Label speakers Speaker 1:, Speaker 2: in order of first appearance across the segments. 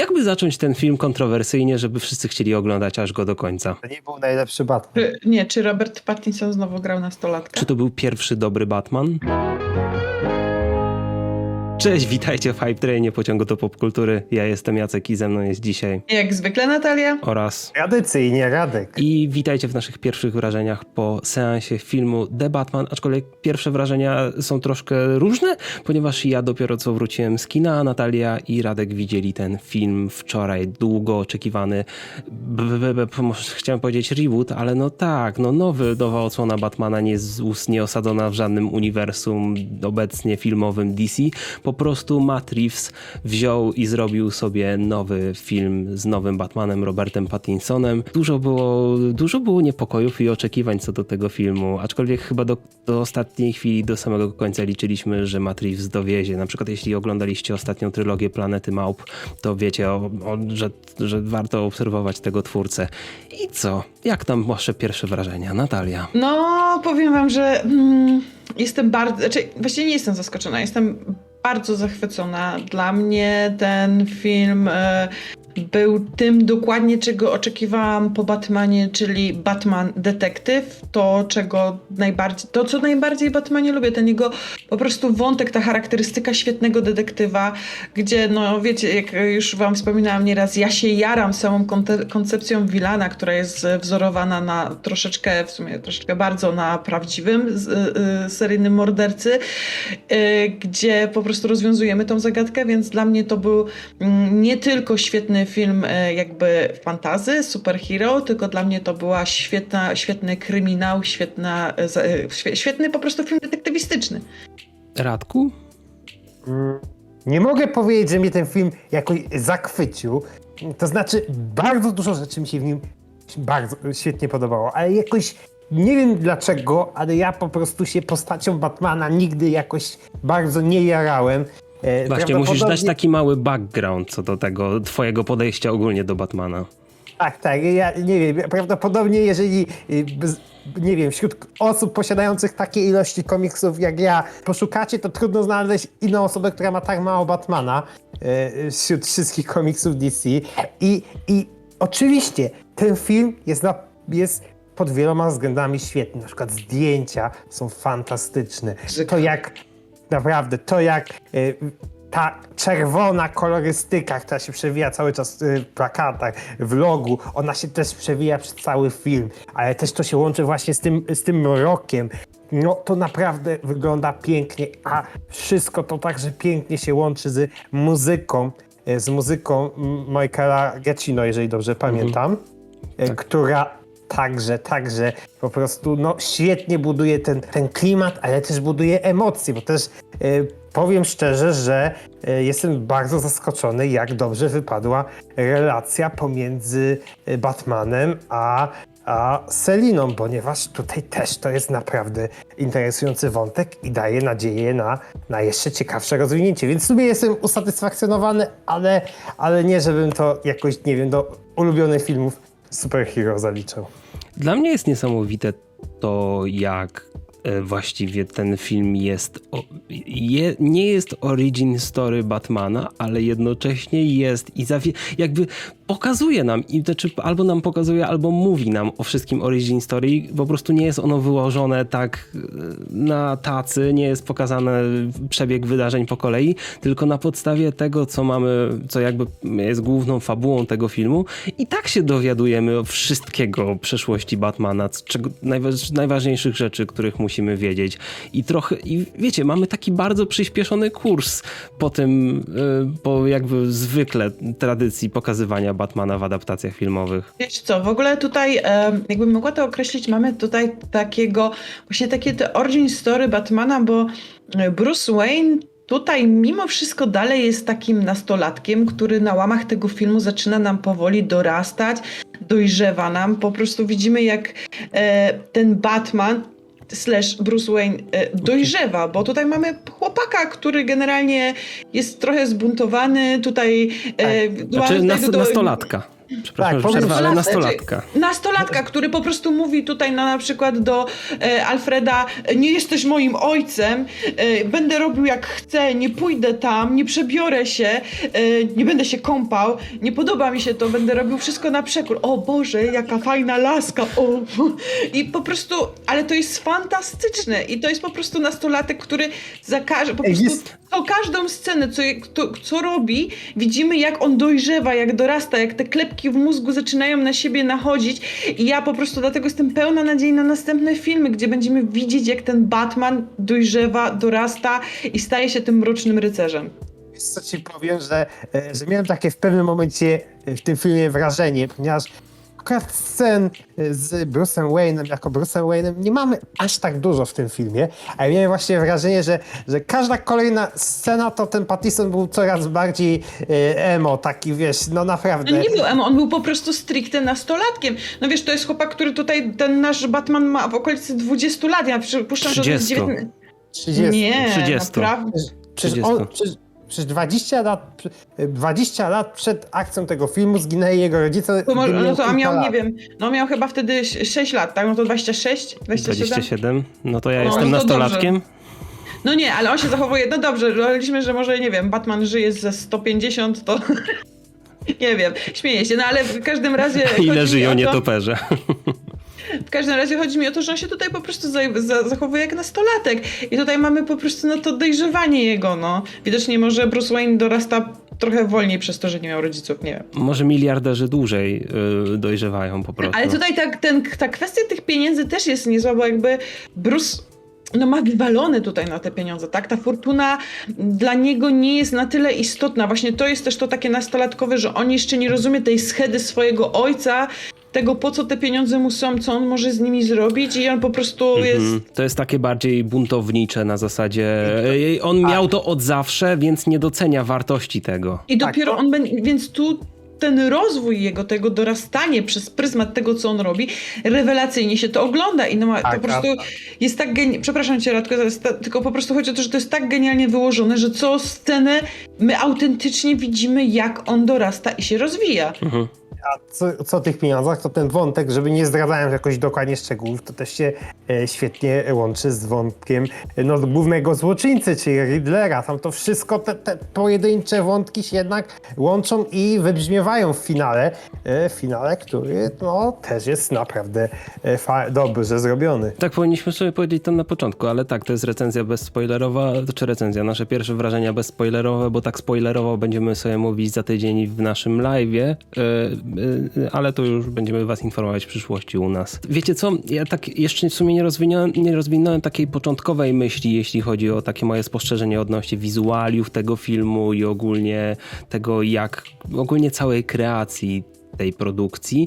Speaker 1: Jakby zacząć ten film kontrowersyjnie, żeby wszyscy chcieli oglądać aż go do końca?
Speaker 2: To nie był najlepszy Batman.
Speaker 3: Czy, nie, czy Robert Pattinson znowu grał nastolatka?
Speaker 1: Czy to był pierwszy dobry Batman? Cześć, witajcie w Hype Trainie pociągu do popkultury. Ja jestem Jacek i ze mną jest dzisiaj
Speaker 3: Jak zwykle Natalia?
Speaker 1: oraz
Speaker 2: Tradycyjnie Radek.
Speaker 1: i witajcie w naszych pierwszych wrażeniach po seansie filmu The Batman, aczkolwiek pierwsze wrażenia są troszkę różne, ponieważ ja dopiero co wróciłem z kina, a Natalia i Radek widzieli ten film wczoraj, długo oczekiwany, b, chciałem powiedzieć reboot, ale no tak, no nowy, nowa odsłona Batmana nie, z, nie osadzona w żadnym uniwersum obecnie filmowym DC, po prostu Matt Reeves wziął i zrobił sobie nowy film z nowym Batmanem, Robertem Pattinsonem. Dużo było, dużo było niepokojów i oczekiwań co do tego filmu, aczkolwiek chyba do, do ostatniej chwili, do samego końca liczyliśmy, że Matt Reeves dowiezie. Na przykład jeśli oglądaliście ostatnią trylogię Planety Małp, to wiecie, o, o, że, że warto obserwować tego twórcę. I co? Jak tam wasze pierwsze wrażenia? Natalia?
Speaker 3: No, powiem wam, że mm, jestem bardzo, znaczy właściwie nie jestem zaskoczona, jestem bardzo zachwycona. Dla mnie ten film e, był tym dokładnie, czego oczekiwałam po Batmanie, czyli Batman detektyw. To, czego najbardziej, to co najbardziej Batmanie lubię, ten jego po prostu wątek, ta charakterystyka świetnego detektywa, gdzie, no wiecie, jak już wam wspominałam nieraz, ja się jaram samą koncepcją Wilana, która jest wzorowana na troszeczkę, w sumie troszeczkę bardzo na prawdziwym z, y, y, seryjnym mordercy, y, gdzie po prostu rozwiązujemy tą zagadkę, więc dla mnie to był mm, nie tylko świetny film y, jakby fantazy, superhero, tylko dla mnie to była świetna, świetny kryminał, świetna, y, świe- świetny po prostu film detektywistyczny.
Speaker 1: Radku?
Speaker 2: Nie mogę powiedzieć, że mnie ten film jakoś zachwycił. To znaczy, bardzo dużo rzeczy mi się w nim bardzo świetnie podobało, ale jakoś nie wiem dlaczego, ale ja po prostu się postacią Batmana nigdy jakoś bardzo nie jarałem. E,
Speaker 1: Właśnie, musisz dać taki mały background co do tego twojego podejścia ogólnie do Batmana.
Speaker 2: Tak, tak. Ja nie wiem, prawdopodobnie jeżeli, y, nie wiem, wśród osób posiadających takie ilości komiksów jak ja poszukacie, to trudno znaleźć inną osobę, która ma tak mało Batmana y, wśród wszystkich komiksów DC. I, i oczywiście ten film jest, na, jest pod wieloma względami świetny. Na przykład zdjęcia są fantastyczne. To jak Naprawdę, to jak y, ta czerwona kolorystyka, która się przewija cały czas y, w plakatach, w logu, ona się też przewija przez cały film, ale też to się łączy właśnie z tym, z tym mrokiem. No to naprawdę wygląda pięknie, a wszystko to także pięknie się łączy z muzyką, y, z muzyką mm, Michaela Giacchino, jeżeli dobrze pamiętam, y, która Także, także po prostu no, świetnie buduje ten, ten klimat, ale też buduje emocje, bo też e, powiem szczerze, że e, jestem bardzo zaskoczony, jak dobrze wypadła relacja pomiędzy e, Batmanem a, a Seliną, ponieważ tutaj też to jest naprawdę interesujący wątek i daje nadzieję na, na jeszcze ciekawsze rozwinięcie. Więc w sumie jestem usatysfakcjonowany, ale, ale nie, żebym to jakoś, nie wiem, do ulubionych filmów superhero zaliczał.
Speaker 1: Dla mnie jest niesamowite to, jak e, właściwie ten film jest. Je, nie jest origin story Batmana, ale jednocześnie jest i zawie, jakby pokazuje nam, i znaczy albo nam pokazuje, albo mówi nam o wszystkim origin story. Po prostu nie jest ono wyłożone tak e, na tacy, nie jest pokazany przebieg wydarzeń po kolei, tylko na podstawie tego, co mamy, co jakby jest główną fabułą tego filmu. I tak się dowiadujemy o wszystkiego o przeszłości Batmana, czego, najważ, najważniejszych rzeczy, których musimy wiedzieć. I trochę, i wiecie, mamy taki bardzo przyspieszony kurs po tym, y, po jakby zwykle tradycji pokazywania Batmana w adaptacjach filmowych.
Speaker 3: Wiesz co, w ogóle tutaj, jakbym mogła to określić, mamy tutaj takiego, właśnie takie te origin story Batmana, bo e, Bruce Wayne tutaj mimo wszystko dalej jest takim nastolatkiem, który na łamach tego filmu zaczyna nam powoli dorastać, dojrzewa nam. Po prostu widzimy, jak e, ten Batman slash Bruce Wayne e, dojrzewa, bo tutaj mamy chłopaka, który generalnie jest trochę zbuntowany, tutaj... E,
Speaker 1: Znaczy
Speaker 3: ma
Speaker 1: nas,
Speaker 3: do-
Speaker 1: nastolatka. Przepraszam,
Speaker 2: Tak, powiem-
Speaker 1: ale nastolatka.
Speaker 3: Nastolatka, który po prostu mówi tutaj na, na przykład do e, Alfreda, nie jesteś moim ojcem, e, będę robił jak chcę, nie pójdę tam, nie przebiorę się, e, nie będę się kąpał, nie podoba mi się to, będę robił wszystko na przekór. O Boże, jaka fajna laska, o. I po prostu, ale to jest fantastyczne i to jest po prostu nastolatek, który za każ- po prostu
Speaker 2: jest-
Speaker 3: to każdą scenę, co, to, co robi, widzimy jak on dojrzewa, jak dorasta, jak te klepki w mózgu zaczynają na siebie nachodzić i ja po prostu dlatego jestem pełna nadziei na następne filmy, gdzie będziemy widzieć jak ten Batman dojrzewa, dorasta i staje się tym mrocznym rycerzem.
Speaker 2: Co ci powiem, że, e, że miałem takie w pewnym momencie e, w tym filmie wrażenie, ponieważ akurat scen e, z Bruce'em Wayne'em jako Bruce'em Wayne'em nie mamy aż tak dużo w tym filmie, ale miałem właśnie wrażenie, że, że każda kolejna scena to ten Pattison był coraz bardziej e, emo, taki wiesz, no naprawdę.
Speaker 3: Nie był emo, on był po prostu stricte nastolatkiem. No wiesz, to jest chłopak, który tutaj, ten nasz Batman ma w okolicy 20 lat, ja przypuszczam, że to jest
Speaker 1: 30.
Speaker 3: 19...
Speaker 2: 30.
Speaker 3: Nie,
Speaker 1: 30.
Speaker 3: naprawdę.
Speaker 2: Przecież,
Speaker 1: 30.
Speaker 2: on, przecież, przecież 20 lat, prze- 20 lat przed akcją tego filmu zginęli jego rodzice.
Speaker 3: To może, no to a miał,
Speaker 2: lat.
Speaker 3: nie wiem, no miał chyba wtedy 6 lat, tak? No to 26, 27?
Speaker 1: 27? No to ja
Speaker 3: No,
Speaker 1: jestem
Speaker 3: no to
Speaker 1: nastolatkiem.
Speaker 3: No nie, ale on się zachowuje, no dobrze, daliśmy, że może, nie wiem, Batman żyje ze 150, to... Nie wiem, śmieję się, no ale w każdym razie...
Speaker 1: Ile żyją
Speaker 3: to-
Speaker 1: nietoperze?
Speaker 3: W każdym razie chodzi mi o to, że on się tutaj po prostu za, za, zachowuje jak nastolatek. I tutaj mamy po prostu no to dojrzewanie jego, no. Widocznie może Bruce Wayne dorasta trochę wolniej przez to, że nie miał rodziców, nie wiem.
Speaker 1: Może miliarderzy dłużej y, dojrzewają po prostu.
Speaker 3: Ale tutaj ta, ten, ta kwestia tych pieniędzy też jest niezła, bo jakby Bruce no ma wywalone tutaj na te pieniądze, tak? Ta fortuna dla niego nie jest na tyle istotna. Właśnie to jest też to takie nastolatkowe, że on jeszcze nie rozumie tej schedy swojego ojca, tego po co te pieniądze mu są, co on może z nimi zrobić i on po prostu jest...
Speaker 1: Mhm. To jest takie bardziej buntownicze na zasadzie. y, On miał to od zawsze, więc nie docenia wartości tego.
Speaker 3: I
Speaker 2: Tak,
Speaker 3: dopiero
Speaker 2: to-
Speaker 3: on będzie, więc tu ten rozwój jego, tego dorastanie przez pryzmat tego, co on robi, rewelacyjnie się to ogląda i no ma, to
Speaker 2: Tak,
Speaker 3: po prostu
Speaker 2: tak.
Speaker 3: jest tak genialnie, przepraszam cię Radko, ta, tylko po prostu chodzi o to, że to jest tak genialnie wyłożone, że co scenę my autentycznie widzimy, jak on dorasta i się rozwija.
Speaker 1: Mhm.
Speaker 2: A co, co o tych pieniądzach, to ten wątek, żeby nie zdradzając jakoś dokładnie szczegółów, to też się e, świetnie łączy z wątkiem e, no, głównego złoczyńcy, czyli Riddlera. Tam to wszystko, te, te pojedyncze wątki się jednak łączą i wybrzmiewają w finale. E, finale, który no, też jest naprawdę e, fa- dobrze zrobiony.
Speaker 1: Tak powinniśmy sobie powiedzieć to na początku, ale tak, to jest recenzja bezspoilerowa, czy recenzja, nasze pierwsze wrażenia bezspoilerowe, bo tak spoilerowo będziemy sobie mówić za tydzień w naszym live'ie, yy, ale to już będziemy was informować w przyszłości u nas. Wiecie co, ja tak jeszcze w sumie nie rozwinąłem, nie rozwinąłem takiej początkowej myśli, jeśli chodzi o takie moje spostrzeżenie odnośnie wizualiów tego filmu i ogólnie tego, jak, ogólnie całej kreacji tej produkcji,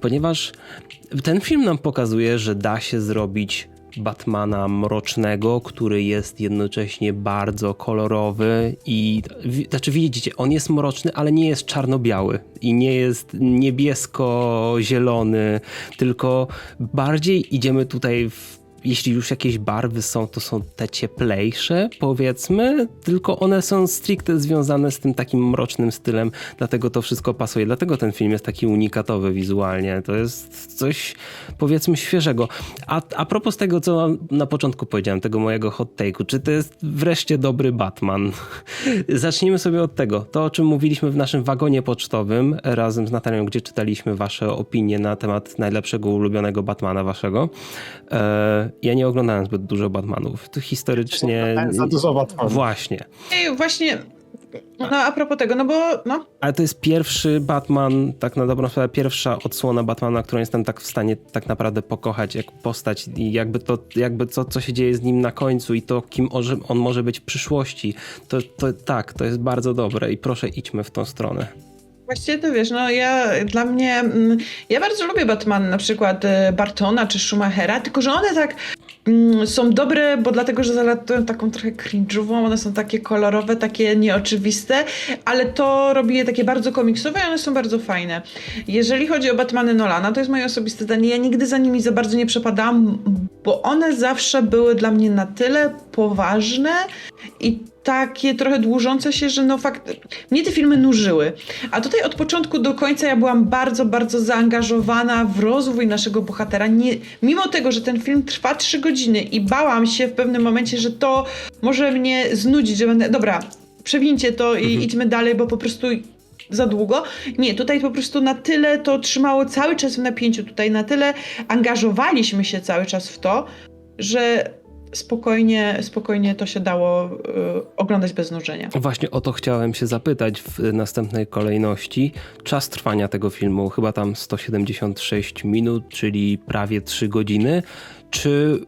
Speaker 1: ponieważ ten film nam pokazuje, że da się zrobić Batmana mrocznego, który jest jednocześnie bardzo kolorowy i znaczy widzicie, on jest mroczny, ale nie jest czarno-biały i nie jest niebiesko-zielony, tylko bardziej idziemy tutaj w jeśli już jakieś barwy są, to są te cieplejsze, powiedzmy, tylko one są stricte związane z tym takim mrocznym stylem, dlatego to wszystko pasuje. Dlatego ten film jest taki unikatowy wizualnie. To jest coś, powiedzmy, świeżego. A, a propos tego, co na początku powiedziałem, tego mojego hot take'u, czy to jest wreszcie dobry Batman? Zacznijmy sobie od tego. To, o czym mówiliśmy w naszym wagonie pocztowym razem z Natalią, gdzie czytaliśmy wasze opinie na temat najlepszego ulubionego Batmana waszego. E, ja nie oglądałem zbyt dużo Batmanów. To historycznie...
Speaker 2: Za dużo Batmanów.
Speaker 1: Właśnie.
Speaker 3: I właśnie, no a propos tego, no bo, no,
Speaker 1: Ale to jest pierwszy Batman, tak na dobrą sprawę, pierwsza odsłona Batmana, którą jestem tak w stanie tak naprawdę pokochać jak postać i jakby to, jakby to co się dzieje z nim na końcu i to, kim on, on może być w przyszłości. To, to tak, to jest bardzo dobre i proszę idźmy w tą stronę.
Speaker 3: Właściwie to wiesz, no ja, dla mnie, mm, ja bardzo lubię Batman, na przykład e, Bartona czy Schumachera, tylko że one tak mm, są dobre, bo dlatego, że zalatują taką trochę cringe'ową, one są takie kolorowe, takie nieoczywiste, ale to robi je takie bardzo komiksowe i one są bardzo fajne. Jeżeli chodzi o Batmany Nolana, to jest moje osobiste zdanie, ja nigdy za nimi za bardzo nie przepadałam, bo one zawsze były dla mnie na tyle poważne i takie trochę dłużące się, że no fakt, mnie te filmy nużyły. A tutaj od początku do końca ja byłam bardzo, bardzo zaangażowana w rozwój naszego bohatera. Nie, mimo tego, że ten film trwa trzy godziny i bałam się w pewnym momencie, że to może mnie znudzić, że będę, dobra, przewincie to i idźmy dalej, bo po prostu za długo. Nie, tutaj po prostu na tyle to trzymało cały czas w napięciu, tutaj na tyle angażowaliśmy się cały czas w to, że spokojnie, spokojnie to się dało y, oglądać bez nużenia.
Speaker 1: Właśnie o to chciałem się zapytać w następnej kolejności. Czas trwania tego filmu chyba tam 176 minut, czyli prawie 3 godziny. Czy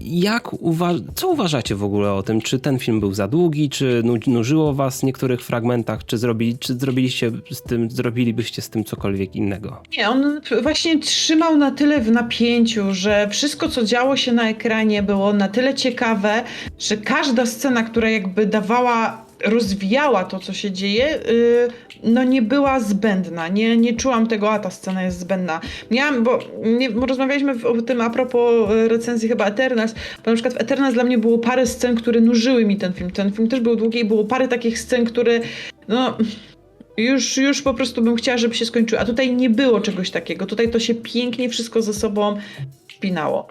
Speaker 1: jak uwa- co uważacie w ogóle o tym? Czy ten film był za długi, czy nu- nużyło was w niektórych fragmentach, czy, zrobili, czy zrobiliście z tym, zrobilibyście z tym cokolwiek innego?
Speaker 3: Nie, on właśnie trzymał na tyle w napięciu, że wszystko, co działo się na ekranie, było na tyle ciekawe, że każda scena, która jakby dawała, rozwijała to, co się dzieje, yy, no nie była zbędna. Nie, nie czułam tego, a ta scena jest zbędna. Miałam, bo, nie, rozmawialiśmy o tym a propos y, recenzji chyba Eternals, bo na przykład w Eternals dla mnie było parę scen, które nużyły mi ten film. Ten film też był długi i było parę takich scen, które no już, już po prostu bym chciała, żeby się skończyło. A tutaj nie było czegoś takiego. Tutaj to się pięknie wszystko ze sobą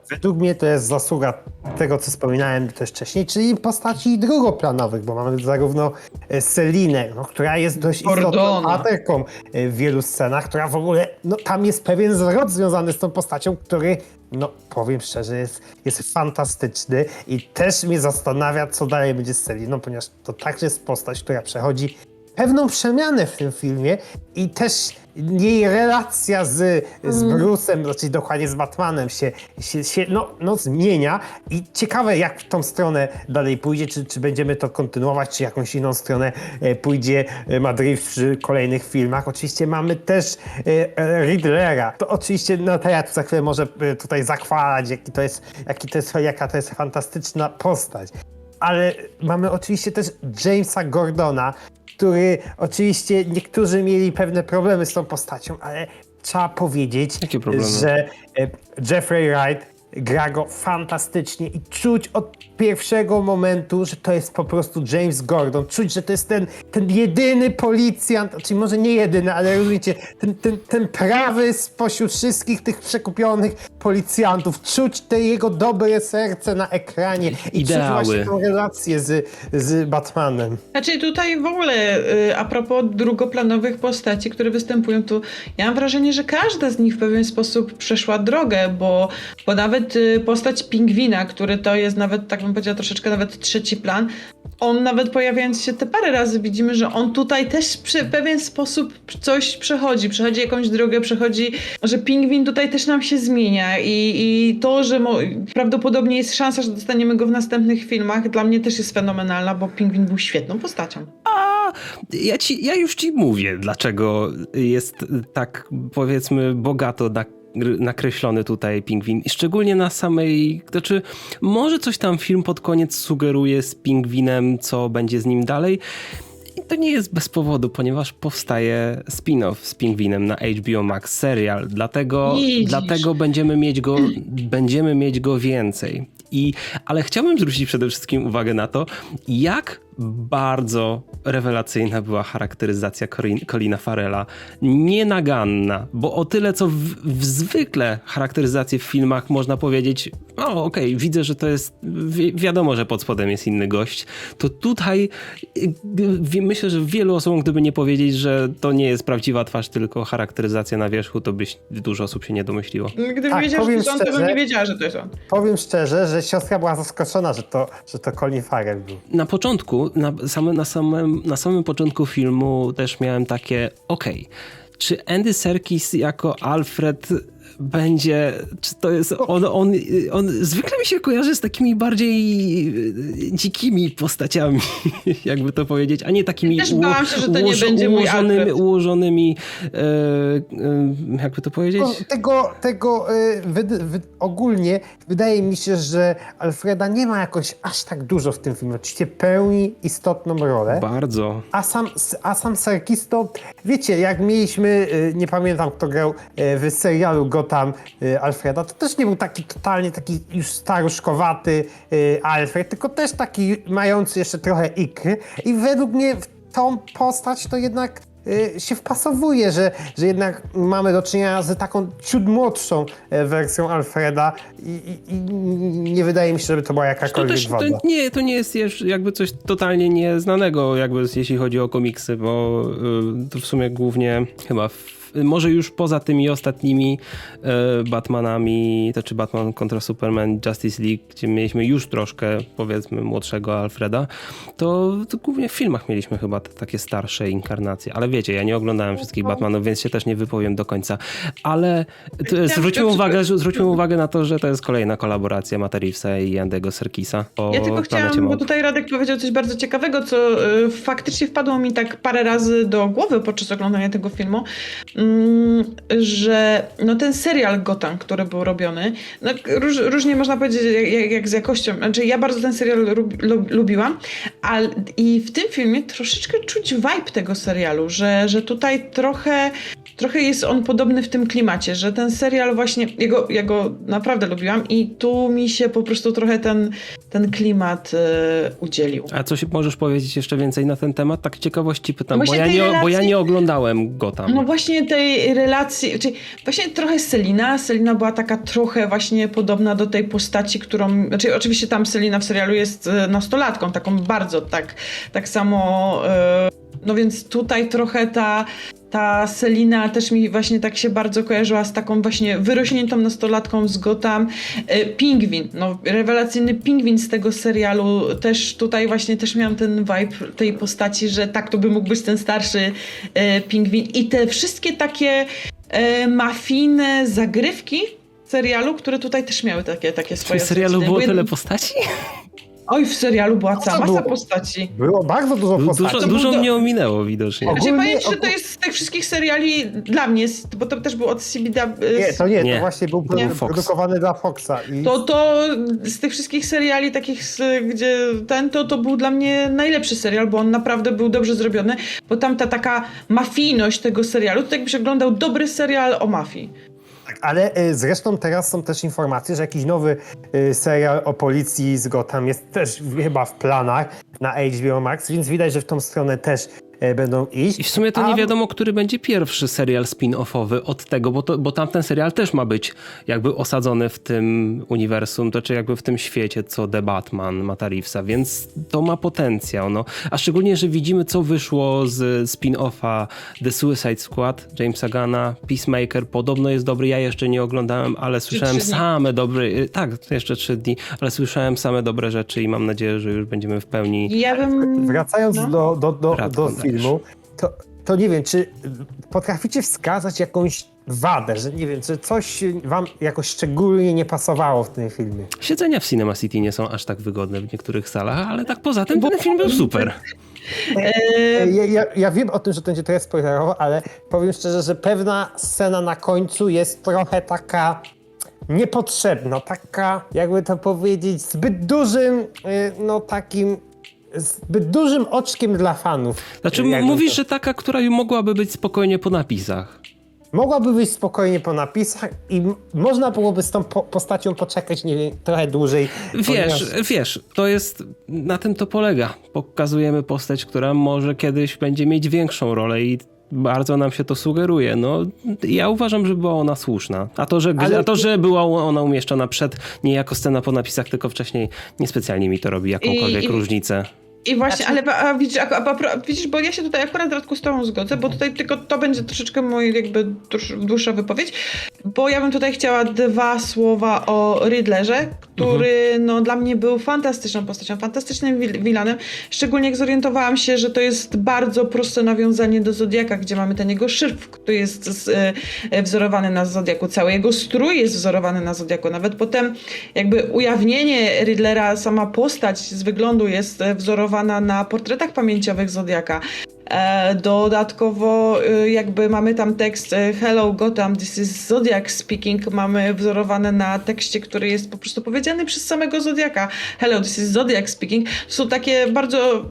Speaker 2: Według mnie to jest zasługa tego, co wspominałem też wcześniej, czyli postaci drugoplanowych, bo mamy zarówno e, Selinę, no, która jest dość istotną
Speaker 3: Gordona.
Speaker 2: bohaterką e, w wielu scenach, która w ogóle, no tam jest pewien zwrot związany z tą postacią, który, no powiem szczerze, jest, jest fantastyczny i też mnie zastanawia, co dalej będzie z Seliną, ponieważ to także jest postać, która przechodzi pewną przemianę w tym filmie i też jej relacja z, z Bruce'em, znaczy dokładnie z Batmanem się, się, się no, no, zmienia i ciekawe jak w tą stronę dalej pójdzie, czy, czy będziemy to kontynuować, czy jakąś inną stronę e, pójdzie e, Madrid przy kolejnych filmach. Oczywiście mamy też e, Riddlera. To oczywiście Natalia tu za chwilę może tutaj zachwalać, jaki to jest, jaki to jest, jaka to jest fantastyczna postać ale mamy oczywiście też Jamesa Gordona, który oczywiście niektórzy mieli pewne problemy z tą postacią, ale trzeba powiedzieć, że e, Jeffrey Wright gra go fantastycznie i czuć od pierwszego momentu, że to jest po prostu James Gordon. Czuć, że to jest ten, ten jedyny policjant, czyli może nie jedyny, ale rozumiecie, ten, ten, ten prawy spośród wszystkich tych przekupionych policjantów. Czuć te jego dobre serce na ekranie i
Speaker 1: Ideały.
Speaker 2: czuć właśnie tą relację z, z Batmanem.
Speaker 3: Znaczy tutaj w ogóle y, a propos drugoplanowych postaci, które występują tu, ja mam wrażenie, że każda z nich w pewien sposób przeszła drogę, bo, bo nawet y, postać pingwina, który to jest nawet, tak bym powiedziała, troszeczkę nawet trzeci plan, on nawet pojawiając się te parę razy widzimy, że on tutaj też w pewien sposób coś przechodzi, przechodzi jakąś drogę, przechodzi, że pingwin tutaj też nam się zmienia i, i to, że prawdopodobnie jest szansa, że dostaniemy go w następnych filmach, dla mnie też jest fenomenalna, bo pingwin był świetną postacią.
Speaker 1: A ja, ci, ja już ci mówię, dlaczego jest tak, powiedzmy, bogato na, nakreślony tutaj pingwin. I szczególnie na samej. Znaczy, może coś tam film pod koniec sugeruje z pingwinem, co będzie z nim dalej. I to nie jest bez powodu, ponieważ powstaje spin-off z pingwinem na HBO Max serial. Dlatego, dlatego będziemy mieć go, będziemy mieć go więcej. I, ale chciałbym zwrócić przede wszystkim uwagę na to, jak bardzo rewelacyjna była charakteryzacja Colina Farela. Nienaganna, bo o tyle, co w, w zwykle charakteryzację w filmach można powiedzieć, o okej, widzę, że to jest, wi- wiadomo, że pod spodem jest inny gość, to tutaj y, y, myślę, że wielu osobom, gdyby nie powiedzieć, że to nie jest prawdziwa twarz, tylko charakteryzacja na wierzchu, to byś dużo osób się nie domyśliło.
Speaker 3: Gdybym
Speaker 2: Tak,
Speaker 3: wiedział, że to on, to bym
Speaker 2: szczerze-
Speaker 3: nie wiedziała, że to jest on.
Speaker 2: Powiem szczerze, że siostra była zaskoczona, że to, że to Colin Farrell był.
Speaker 1: na początku, na, same, na, samym, na samym początku filmu też miałem takie, okej, czy Andy Serkis jako Alfred będzie, czy to jest, on, on, on zwykle mi się kojarzy z takimi bardziej e, dzikimi postaciami, jakby to powiedzieć, a nie takimi
Speaker 3: Też bałam się, że to nie
Speaker 1: ułożonymi, ułożonymi e, e, jakby to powiedzieć?
Speaker 2: No, tego, tego y, wyd, wy, ogólnie wydaje mi się, że Alfreda nie ma jakoś aż tak dużo w tym filmie. Oczywiście pełni istotną rolę.
Speaker 1: Bardzo.
Speaker 2: A sam, a sam Serkis to, wiecie, jak mieliśmy, nie pamiętam kto grał w serialu Gotham y, Alfreda, to też nie był taki totalnie taki już staruszkowaty y, Alfred, tylko też taki mający jeszcze trochę ikry. I według mnie w tą postać to jednak y, się wpasowuje, że, że jednak mamy do czynienia z taką ciut młodszą e, wersją Alfreda. I, i, i nie wydaje mi się, żeby to była
Speaker 1: To
Speaker 2: jakakolwiek
Speaker 1: też
Speaker 2: wada.
Speaker 1: to nie, to nie jest jakby coś totalnie nieznanego, jakby jeśli chodzi o komiksy, bo to w sumie głównie chyba w, może już poza tymi ostatnimi y, Batmanami, to czy Batman kontra Superman, Justice League, gdzie mieliśmy już troszkę powiedzmy młodszego Alfreda, to, to głównie w filmach mieliśmy chyba te, takie starsze inkarnacje. Ale wiecie, ja nie oglądałem wszystkich Batmanów, więc się też nie wypowiem do końca. Ale to, zwróćmy, uwagę, zwróćmy uwagę na to, że to jest kolejna kolaboracja Matta Reevesa i Andego Serkisa
Speaker 3: Ja tylko chciałam, bo tutaj Radek powiedział coś bardzo ciekawego, co y, faktycznie wpadło mi tak parę razy do głowy podczas oglądania tego filmu, że no ten serial Gotham, który był robiony, no, róż, różnie można powiedzieć jak, jak, jak z jakością, znaczy ja bardzo ten serial lub, lub, lubiłam, ale i w tym filmie troszeczkę czuć vibe tego serialu, że, że tutaj trochę trochę jest on podobny w tym klimacie, że ten serial właśnie, jego, ja go naprawdę lubiłam i tu mi się po prostu trochę ten, ten klimat e, udzielił.
Speaker 1: A coś możesz powiedzieć jeszcze więcej na ten temat? Tak ciekawości pytam, bo ja, nie, bo ja
Speaker 3: relacji-
Speaker 1: nie oglądałem Gotham.
Speaker 3: No właśnie tej relacji, czyli właśnie trochę Selina. Selina była taka trochę właśnie podobna do tej postaci, którą, znaczy oczywiście tam Selina w serialu jest e, nastolatką, taką bardzo tak, tak samo, e, no więc tutaj trochę ta, ta Selina też mi właśnie tak się bardzo kojarzyła z taką właśnie wyrośniętą nastolatką z Gotham. E, Pingwin, no rewelacyjny pingwin z tego serialu, też tutaj właśnie też miałam ten vibe tej postaci, że tak to by mógł być ten starszy e, pingwin i te wszystkie takie e, mafijne zagrywki serialu, które tutaj też miały takie, takie
Speaker 1: w
Speaker 3: swoje
Speaker 1: tym serialu było tyle postaci?
Speaker 3: Oj, w serialu była cała
Speaker 2: Co
Speaker 3: masa
Speaker 2: było?
Speaker 3: postaci.
Speaker 2: Było bardzo dużo postaci.
Speaker 1: Dużo, dużo
Speaker 3: do-
Speaker 1: mnie ominęło widocznie.
Speaker 2: Ogólnie-
Speaker 3: Znaczy, powiem ci, że to jest z tych wszystkich seriali dla mnie, bo to też był od CBW.
Speaker 2: Nie, to nie,
Speaker 1: Nie.
Speaker 2: to właśnie był
Speaker 1: To był Fox.
Speaker 2: produkowany dla Foxa. I
Speaker 3: To, to z tych wszystkich seriali takich, gdzie ten, to, to był dla mnie najlepszy serial, bo on naprawdę był dobrze zrobiony, bo tam ta taka mafijność tego serialu, to jakbyś oglądał dobry serial o mafii.
Speaker 2: Ale y, zresztą teraz są też informacje, że jakiś nowy y, serial o policji z Gotham jest też chyba w planach na HBO Max, więc widać, że w tą stronę też będą iść.
Speaker 1: I w sumie to
Speaker 2: A-
Speaker 1: nie wiadomo, który będzie pierwszy serial spin-offowy od tego, bo, to, bo tamten serial też ma być jakby osadzony w tym uniwersum, to czy jakby w tym świecie, co The Batman Matta Reevesa, więc to ma potencjał. No. A szczególnie, że widzimy, co wyszło z spin-offa The Suicide Squad, Jamesa Gana, Peacemaker, podobno jest dobry, ja jeszcze nie oglądałem, ale słyszałem same dobre, tak, jeszcze trzy dni, ale słyszałem same dobre rzeczy i mam nadzieję, że już będziemy w pełni
Speaker 3: Ja bym...
Speaker 2: Wracając
Speaker 3: No.
Speaker 2: do, do, do, do
Speaker 1: dajesz.
Speaker 2: Filmu, to, to nie wiem, czy potraficie wskazać jakąś wadę, że nie wiem, czy coś wam jakoś szczególnie nie pasowało w tym filmie?
Speaker 1: Siedzenia w Cinema City nie są aż tak wygodne w niektórych salach, ale tak poza tym ten film był super.
Speaker 3: E,
Speaker 2: Ja, ja, ja wiem o tym, że to będzie trochę spoilerowo, ale powiem szczerze, że pewna scena na końcu jest trochę taka niepotrzebna, taka, jakby to powiedzieć, zbyt dużym, y, no takim, zbyt dużym oczkiem dla fanów.
Speaker 1: Znaczy, mówisz,
Speaker 2: to-
Speaker 1: że taka, która mogłaby być spokojnie po napisach.
Speaker 2: Mogłaby wyjść spokojnie po napisach i można byłoby z tą po postacią poczekać, nie wiem, trochę dłużej.
Speaker 1: Wiesz,
Speaker 2: ponieważ-
Speaker 1: wiesz, to jest, na tym to polega. Pokazujemy postać, która może kiedyś będzie mieć większą rolę i bardzo nam się to sugeruje. No, ja uważam, że była ona słuszna. A to, że,
Speaker 2: Ale-
Speaker 1: a to, że była ona umieszczona przed, nie jako scena po napisach, tylko wcześniej, niespecjalnie mi to robi jakąkolwiek
Speaker 3: i-
Speaker 1: różnicę.
Speaker 3: I właśnie,
Speaker 2: Znaczy-
Speaker 3: ale a, widzisz, a, a, widzisz, bo ja się tutaj akurat Radku z tobą zgodzę, bo tutaj tylko to będzie troszeczkę moja jakby dłuż- dłuższa wypowiedź, bo ja bym tutaj chciała dwa słowa o Riddlerze, który
Speaker 1: Mhm.
Speaker 3: no dla mnie był fantastyczną postacią, fantastycznym wil- vilanem, szczególnie jak zorientowałam się, że to jest bardzo proste nawiązanie do Zodiaka, gdzie mamy ten jego szyf, który jest z, e, wzorowany na Zodiaku, cały jego strój jest wzorowany na Zodiaku, nawet potem jakby ujawnienie Riddlera, sama postać z wyglądu jest e, na portretach pamięciowych Zodiaka. E, dodatkowo e, jakby mamy tam tekst e, Hello Gotham, this is Zodiac speaking, mamy wzorowane na tekście, który jest po prostu powiedziany przez samego Zodiaka. Hello, this is Zodiac speaking. To są takie bardzo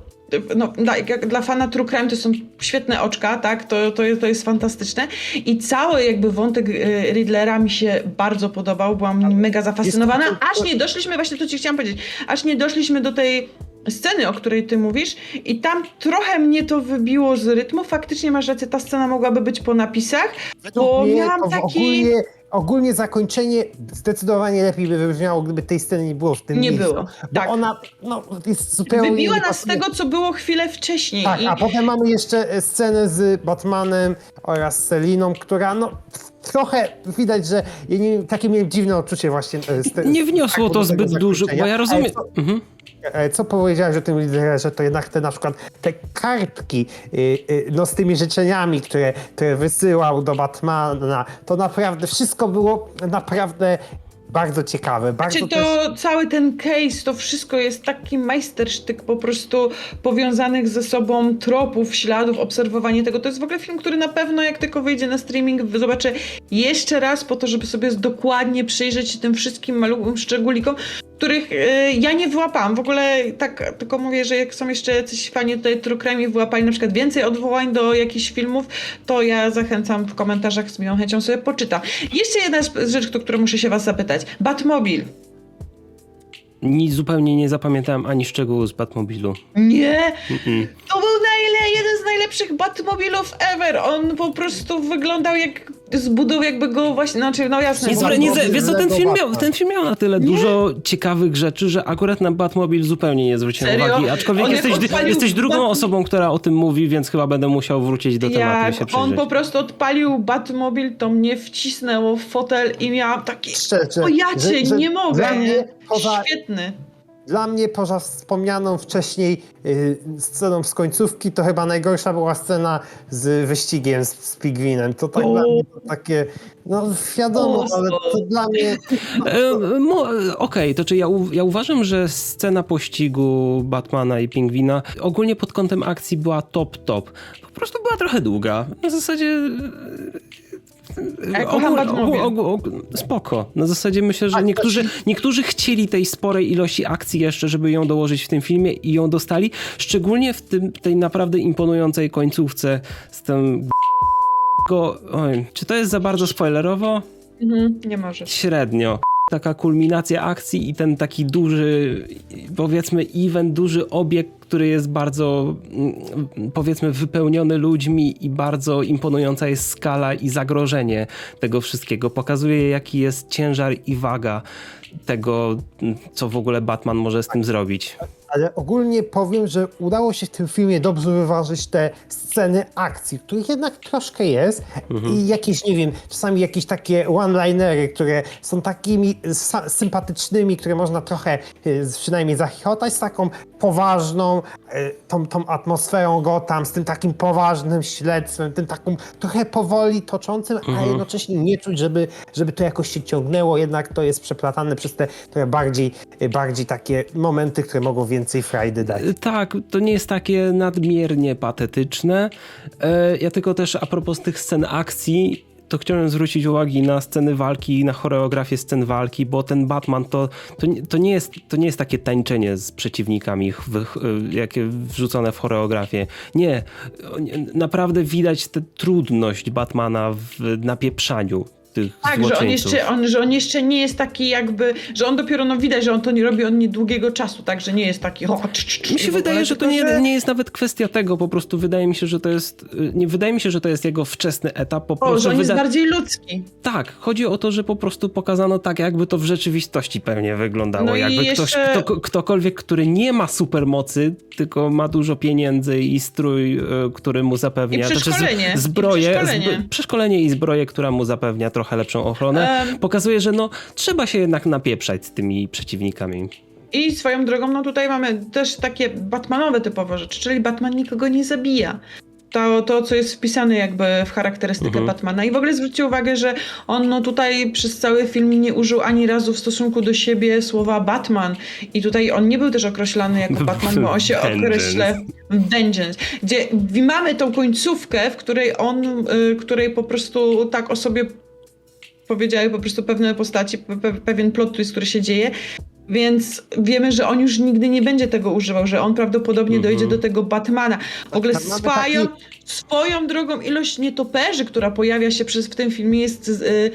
Speaker 3: no, dla, jak dla fana True Crime to są świetne oczka, tak? To, to, jest- to jest fantastyczne. I cały jakby wątek y, Riddlera mi się bardzo podobał. Byłam mega zafascynowana, aż nie doszliśmy, właśnie to ci chciałam powiedzieć, aż nie doszliśmy do tej sceny, o której ty mówisz i tam trochę mnie to wybiło z rytmu. Faktycznie masz rację, ta scena mogłaby być po napisach, bo
Speaker 2: Nie,
Speaker 3: miałam
Speaker 2: to
Speaker 3: taki...
Speaker 2: ogólnie, ogólnie zakończenie zdecydowanie lepiej by wybrzmiało, gdyby tej sceny nie było w tym
Speaker 3: Nie
Speaker 2: miejscu.
Speaker 3: było,
Speaker 2: Bo
Speaker 3: tak.
Speaker 2: ona no, jest zupełnie...
Speaker 3: Wybiła
Speaker 2: nie
Speaker 3: nas z
Speaker 2: pasuje.
Speaker 3: tego, co było chwilę wcześniej.
Speaker 2: Tak,
Speaker 3: I...
Speaker 2: a potem mamy jeszcze e, scenę z Batmanem oraz Seliną, która no trochę widać, że ja nie, takie miałem dziwne odczucie właśnie. e, z te-
Speaker 1: Nie wniosło to zbyt
Speaker 2: zakończenia.
Speaker 1: dużo, bo ja rozumiem...
Speaker 2: Ale co,
Speaker 1: Mhm.
Speaker 2: E, co powiedziałeś o tym liderze, to jednak te na przykład te kartki y, y, no, z tymi życzeniami, które, które wysyłał do Batmana, to naprawdę wszystko było naprawdę bardzo ciekawe. Bardzo
Speaker 3: Czy
Speaker 2: też-
Speaker 3: to cały ten case, to wszystko jest taki majstersztyk po prostu powiązanych ze sobą tropów, śladów, obserwowanie tego. To jest w ogóle film, który na pewno jak tylko wyjdzie na streaming, zobaczę jeszcze raz po to, żeby sobie dokładnie przyjrzeć się tym wszystkim maluchom szczególikom, których e, ja nie wyłapałam. W ogóle tak tylko mówię, że jak są jeszcze jacyś fani tutaj True Crime i wyłapali na przykład więcej odwołań do jakichś filmów, to ja zachęcam w komentarzach z miłą chęcią sobie poczytam. Jeszcze jedna z- rzecz, o którą muszę się was zapytać. Batmobil.
Speaker 1: Nic zupełnie nie zapamiętałem ani szczegółu z Batmobilu.
Speaker 3: Nie!
Speaker 1: Mm-mm.
Speaker 3: To był najle- jeden z najlepszych Batmobilów ever. On po prostu wyglądał jak zbudował jakby go właśnie, znaczy no jasne.
Speaker 1: Nie,
Speaker 3: bo-
Speaker 1: nie, zre, wiesz co, ten film, miał, ten film miał na tyle dużo ciekawych rzeczy, że akurat na Batmobil zupełnie nie zwróciłem
Speaker 3: Serio?
Speaker 1: uwagi. Aczkolwiek jesteś,
Speaker 3: odpalił
Speaker 1: jesteś drugą osobą, która o tym mówi, więc chyba będę musiał wrócić do tematu i się
Speaker 3: jak on
Speaker 1: przyjrzeć.
Speaker 3: po prostu odpalił Batmobil, to mnie wcisnęło w fotel i miałam taki
Speaker 2: Szczerze,
Speaker 3: o ja
Speaker 2: że-
Speaker 3: cię
Speaker 2: że
Speaker 3: nie mogę.
Speaker 2: Poza,
Speaker 3: Świetny.
Speaker 2: Dla mnie poza wspomnianą wcześniej y, sceną z końcówki, to chyba najgorsza była scena z wyścigiem z, z Pigwinem. To tak
Speaker 3: O.
Speaker 2: dla mnie to takie, no wiadomo,
Speaker 3: O,
Speaker 2: ale to dla mnie...
Speaker 1: E, Okej, to czy ja, ja uważam, że scena pościgu Batmana i Pingwina ogólnie pod kątem akcji była top, top. Po prostu była trochę długa. Na zasadzie...
Speaker 3: A ja kocham Batmobil.
Speaker 1: spoko. Na zasadzie myślę, że niektórzy, niektórzy chcieli tej sporej ilości akcji jeszcze, żeby ją dołożyć w tym filmie i ją dostali. Szczególnie w tym, tej naprawdę imponującej końcówce z tym... Oj, czy to jest za bardzo spoilerowo?
Speaker 3: Mhm, nie możesz.
Speaker 1: Średnio. Taka kulminacja akcji i ten taki duży, powiedzmy, event, duży obiekt, który jest bardzo, mm, powiedzmy, wypełniony ludźmi i bardzo imponująca jest skala i zagrożenie tego wszystkiego. Pokazuje, jaki jest ciężar i waga tego, co w ogóle Batman może z tym zrobić.
Speaker 2: Ale ogólnie powiem, że udało się w tym filmie dobrze wyważyć te sceny akcji, których jednak troszkę jest i jakieś, nie wiem, czasami jakieś takie one-linery, które są takimi sympatycznymi, które można trochę y, przynajmniej zachichotać z taką poważną, y, tą, tą atmosferą Gotham, z tym takim poważnym śledztwem, tym taką trochę powoli toczącym, a jednocześnie nie czuć, żeby, żeby to jakoś się ciągnęło, jednak to jest przeplatane przez te trochę bardziej, y, bardziej takie momenty, które mogą więcej frajdy dać.
Speaker 1: Tak, to nie jest takie nadmiernie patetyczne. E, Ja tylko też a propos tych scen akcji, to chciałem zwrócić uwagi na sceny walki, na choreografię scen walki, bo ten Batman to, to, to, nie, jest, to nie jest takie tańczenie z przeciwnikami, jakie wrzucone w choreografię. Nie, naprawdę widać tę trudność Batmana w napieprzaniu tych
Speaker 3: Tak, że on, jeszcze, on, że on jeszcze nie jest taki jakby, że on dopiero, no widać, że on to nie robi od niedługiego czasu, tak, że nie jest taki o, cz, cz, cz,
Speaker 1: Mi się
Speaker 3: i w ogóle,
Speaker 1: wydaje, że to nie, nie jest nawet kwestia tego, po prostu wydaje mi się, że to jest, y, nie wydaje mi się, że to jest jego wczesny etap, po
Speaker 3: O,
Speaker 1: prostu
Speaker 3: że on jest
Speaker 1: wyda-
Speaker 3: bardziej ludzki.
Speaker 1: Tak, chodzi o to, że po prostu pokazano tak, jakby to w rzeczywistości pewnie wyglądało.
Speaker 3: No
Speaker 1: jakby ktoś,
Speaker 3: jeszcze-
Speaker 1: kto, ktokolwiek, który nie ma supermocy, tylko ma dużo pieniędzy i strój, y, który mu zapewnia.
Speaker 3: I
Speaker 1: to znaczy
Speaker 3: przeszkolenie, i
Speaker 1: zbroję,
Speaker 3: przeszkolenie.
Speaker 1: zb- przeszkolenie i zbroję, która mu zapewnia trochę lepszą ochronę. Pokazuje, że no, trzeba się jednak napieprzać z tymi przeciwnikami.
Speaker 3: I swoją drogą, no tutaj mamy też takie Batmanowe typowe rzeczy, czyli Batman nikogo nie zabija. To, to co jest wpisane jakby w charakterystykę
Speaker 1: Mhm.
Speaker 3: Batmana. I w ogóle zwróćcie uwagę, że on no tutaj przez cały film nie użył ani razu w stosunku do siebie słowa Batman. I tutaj on nie był też określany jako Batman, bo on się określa Vengeance. Gdzie mamy tą końcówkę, w której on, y, której po prostu tak o sobie powiedziały po prostu pewne postaci, pe- pe- pewien plot twist, który się dzieje. Więc wiemy, że on już nigdy nie będzie tego używał, że on prawdopodobnie
Speaker 1: Mhm.
Speaker 3: dojdzie do tego Batmana. W ogóle swoją,
Speaker 2: taki-
Speaker 3: swoją drogą ilość nietoperzy, która pojawia się przez, w tym filmie jest y,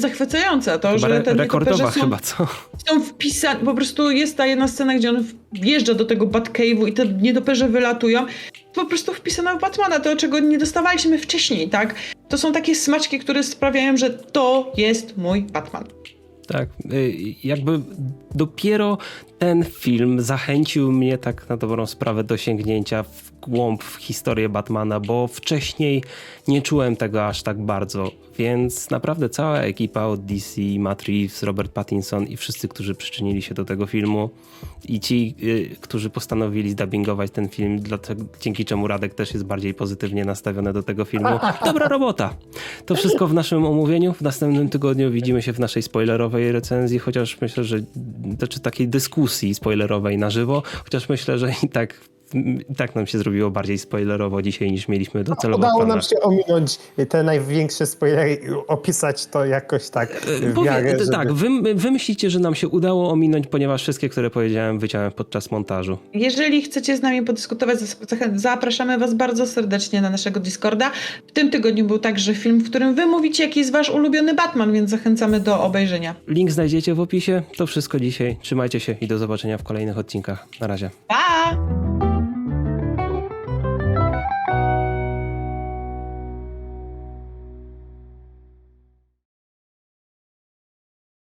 Speaker 3: zachwycająca. To,
Speaker 1: Chyba
Speaker 3: że
Speaker 1: re-
Speaker 3: te
Speaker 1: rekordowa
Speaker 3: są,
Speaker 1: chyba, co?
Speaker 3: są wpisane, po prostu jest ta jedna scena, gdzie on wjeżdża do tego Batcave'u i te nietoperze wylatują. Po prostu wpisana w Batmana, to czego nie dostawaliśmy wcześniej, tak? To są takie smaczki, które sprawiają, że to jest mój Batman.
Speaker 1: Tak, y, jakby dopiero ten film zachęcił mnie tak na dobrą sprawę do sięgnięcia głąb w historię Batmana, bo wcześniej nie czułem tego aż tak bardzo, więc naprawdę cała ekipa od DC, Matt Reeves, Robert Pattinson i wszyscy, którzy przyczynili się do tego filmu i ci, y, którzy postanowili zdubbingować ten film, dlatego, dzięki czemu Radek też jest bardziej pozytywnie nastawiony do tego filmu. Dobra robota! To wszystko w naszym omówieniu. W następnym tygodniu widzimy się w naszej spoilerowej recenzji, chociaż myślę, że znaczy takiej dyskusji spoilerowej na żywo, chociaż myślę, że i tak, tak nam się zrobiło bardziej spoilerowo dzisiaj niż mieliśmy docelowo
Speaker 2: Udało nam się ominąć te największe spoilery i opisać to jakoś tak w
Speaker 1: Powie,
Speaker 2: miarę, żeby...
Speaker 1: Tak, wy, wy myślicie, że nam się udało ominąć, ponieważ wszystkie, które powiedziałem, wyciąłem podczas montażu.
Speaker 3: Jeżeli chcecie z nami podyskutować, zapraszamy Was bardzo serdecznie na naszego Discorda. W tym tygodniu był także film, w którym Wy mówicie, jaki jest Wasz ulubiony Batman, więc zachęcamy do obejrzenia.
Speaker 1: Link znajdziecie w opisie. To wszystko dzisiaj. Trzymajcie się i do zobaczenia w kolejnych odcinkach. Na razie.
Speaker 3: Pa!